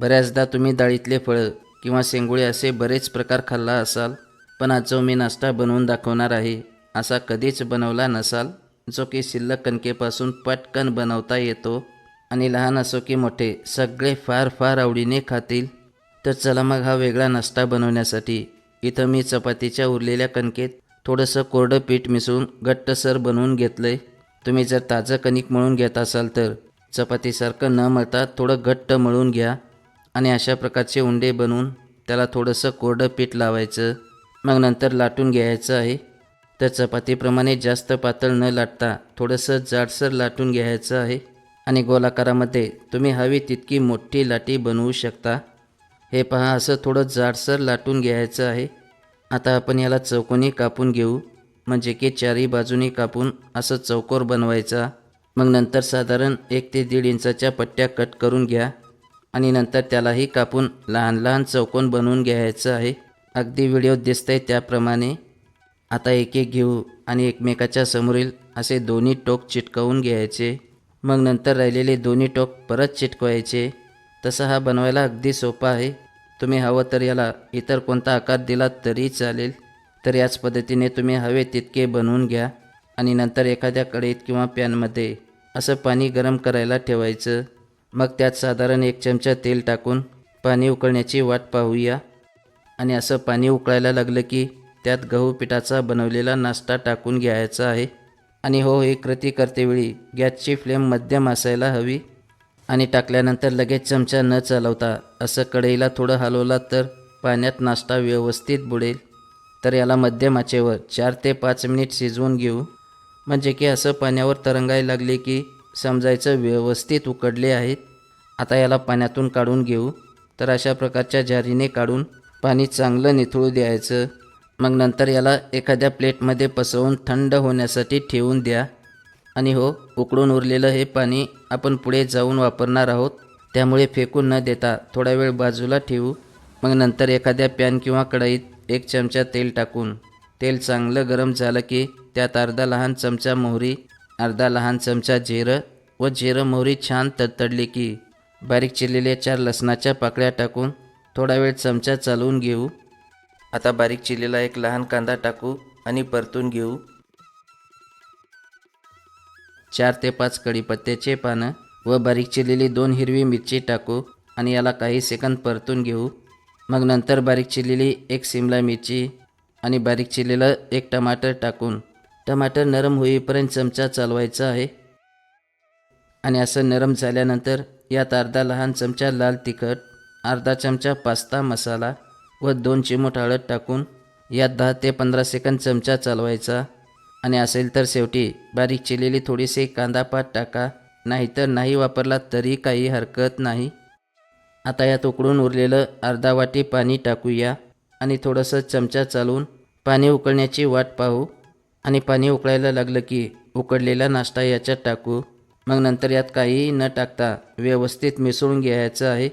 बऱ्याचदा तुम्ही डाळीतले फळं किंवा शेंगुळे असे बरेच प्रकार खाल्ला असाल पण आज जो मी नाश्ता बनवून दाखवणार आहे असा कधीच बनवला नसाल जो की शिल्लक कणकेपासून पटकन बनवता येतो आणि लहान असो की मोठे सगळे फार फार आवडीने खातील तर चला मग हा वेगळा नाश्ता बनवण्यासाठी. इथं मी चपातीच्या उरलेल्या कणकेत थोडंसं कोरडं पीठ मिसळून घट्टसर बनवून घेतलं आहे तुम्ही जर ताजं कणिक मळून घेत असाल तर चपातीसारखं न मळता थोडं घट्ट मळून घ्या. आणि अशा प्रकारचे उंडे बनवून त्याला थोडंसं कोरडं पीठ लावायचं. मग नंतर लाटून घ्यायचं आहे. तर चपातीप्रमाणे जास्त पातळ न लाटता थोडंसं जाडसर लाटून घ्यायचं आहे. आणि गोलाकारामध्ये तुम्ही हवी तितकी मोठी लाटी बनवू शकता. हे पहा असं थोडं जाडसर लाटून घ्यायचं आहे. आता आपण याला चौकोनी कापून घेऊ. म्हणजे की चारही बाजूनी कापून असं चौकोर बनवायचा. मग नंतर साधारण एक ते दीड इंचाच्या पट्ट्या कट करून घ्या. आणि नंतर त्यालाही कापून लहान लहान चौकोन बनवून घ्यायचं आहे. अगदी व्हिडिओ दिसतंय त्याप्रमाणे. आता एक एक घेऊ आणि एकमेकाच्या समोरील असे दोन्ही टोक चिटकवून घ्यायचे. मग नंतर राहिलेले दोन्ही टोक परत चिटकवायचे. तसा हा बनवायला अगदी सोपा आहे. तुम्ही हवं तर याला इतर कोणता आकार दिला तरी चालेल. तर याच पद्धतीने तुम्ही हवे तितके बनवून घ्या. आणि नंतर एखाद्या कढईत किंवा पॅनमध्ये असं पाणी गरम करायला ठेवायचं. मग त्यात साधारण एक चमचा तेल टाकून पाणी उकळण्याची वाट पाहूया. आणि असं पाणी उकळायला लागलं की त्यात गहू पिठाचा बनवलेला नाश्ता टाकून घ्यायचा आहे. आणि हो ही कृती करतेवेळी गॅसची फ्लेम मध्यम असायला हवी. आणि टाकल्यानंतर लगेच चमचा न चालवता असं कढईला थोडं हलवला तर पाण्यात नाश्ता व्यवस्थित बुडेल. तर याला मध्यम आचेवर चार ते पाच मिनिट शिजवून घेऊ. म्हणजे की असं पाण्यावर तरंगायला लागले की समजायचं व्यवस्थित उकडले आहेत. आता याला पाण्यातून काढून घेऊ. तर अशा प्रकारच्या जारीने काढून पाणी चांगलं निथळू द्यायचं. मग नंतर याला एखाद्या प्लेटमध्ये पसवून थंड होण्यासाठी ठेवून द्या. आणि हो उकडून उरलेलं हे पाणी आपण पुढे जाऊन वापरणार आहोत. त्यामुळे फेकून न देता थोडा वेळ बाजूला ठेवू. मग नंतर एखाद्या पॅन किंवा कढईत एक चमचा तेल टाकून तेल चांगलं गरम झालं की त्यात अर्धा लहान चमचा मोहरी अर्धा लहान चमचा जिरं व जिरं मोहरी छान तडतडली की बारीक चिरलेल्या चार लसणाच्या पाकळ्या टाकून थोडा वेळ चमचा चालवून घेऊ. आता बारीक चिरलेला एक लहान कांदा टाकू आणि परतून घेऊ. चार ते पाच कढीपत्त्याचे पानं व बारीक चिरलेली दोन हिरवी मिरची टाकू आणि याला काही सेकंद परतून घेऊ. मग नंतर बारीक चिरलेली एक सिमला मिरची आणि बारीक चिरलेलं एक टमाटर टाकून टमाटर नरम होईपर्यंत चमचा चालवायचा आहे. आणि असं नरम झाल्यानंतर यात अर्धा लहान चमचा लाल तिखट अर्धा चमचा पास्ता मसाला व दोन चिमूट हळद टाकून यात दहा ते पंधरा सेकंद चमचा चालवायचा. आणि असेल तर शेवटी बारीक चिरलेली थोडीशी कांदापात टाका नाहीतर नाही वापरला तरी काही हरकत नाही. आता यात उकडून उरलेलं अर्धा वाटी पाणी टाकूया आणि थोडंसं चमचा चालवून पाणी उकळण्याची वाट पाहू. आणि पाणी उकळायला लागलं की उकडलेला नाश्ता याच्यात टाकू. मग नंतर यात काहीही न टाकता व्यवस्थित मिसळून घ्यायचं आहे.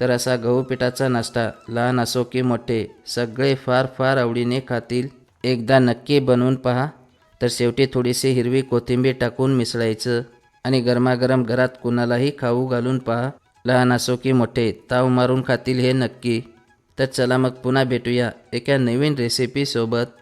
तर असा गहू पिठाचा नाश्ता लहान असो की मोठे सगळे फार फार आवडीने खातील. एकदा नक्की बनवून पहा. तर शेवटी थोडीशी हिरवी कोथिंबीर टाकून मिसळायचं आणि गरमागरम घरात कुणालाही खाऊ घालून पहा. लहान असो की मोठे ताव मारून खातील हे नक्की. तर चला मग पुन्हा भेटूया एका नवीन रेसिपीसोबत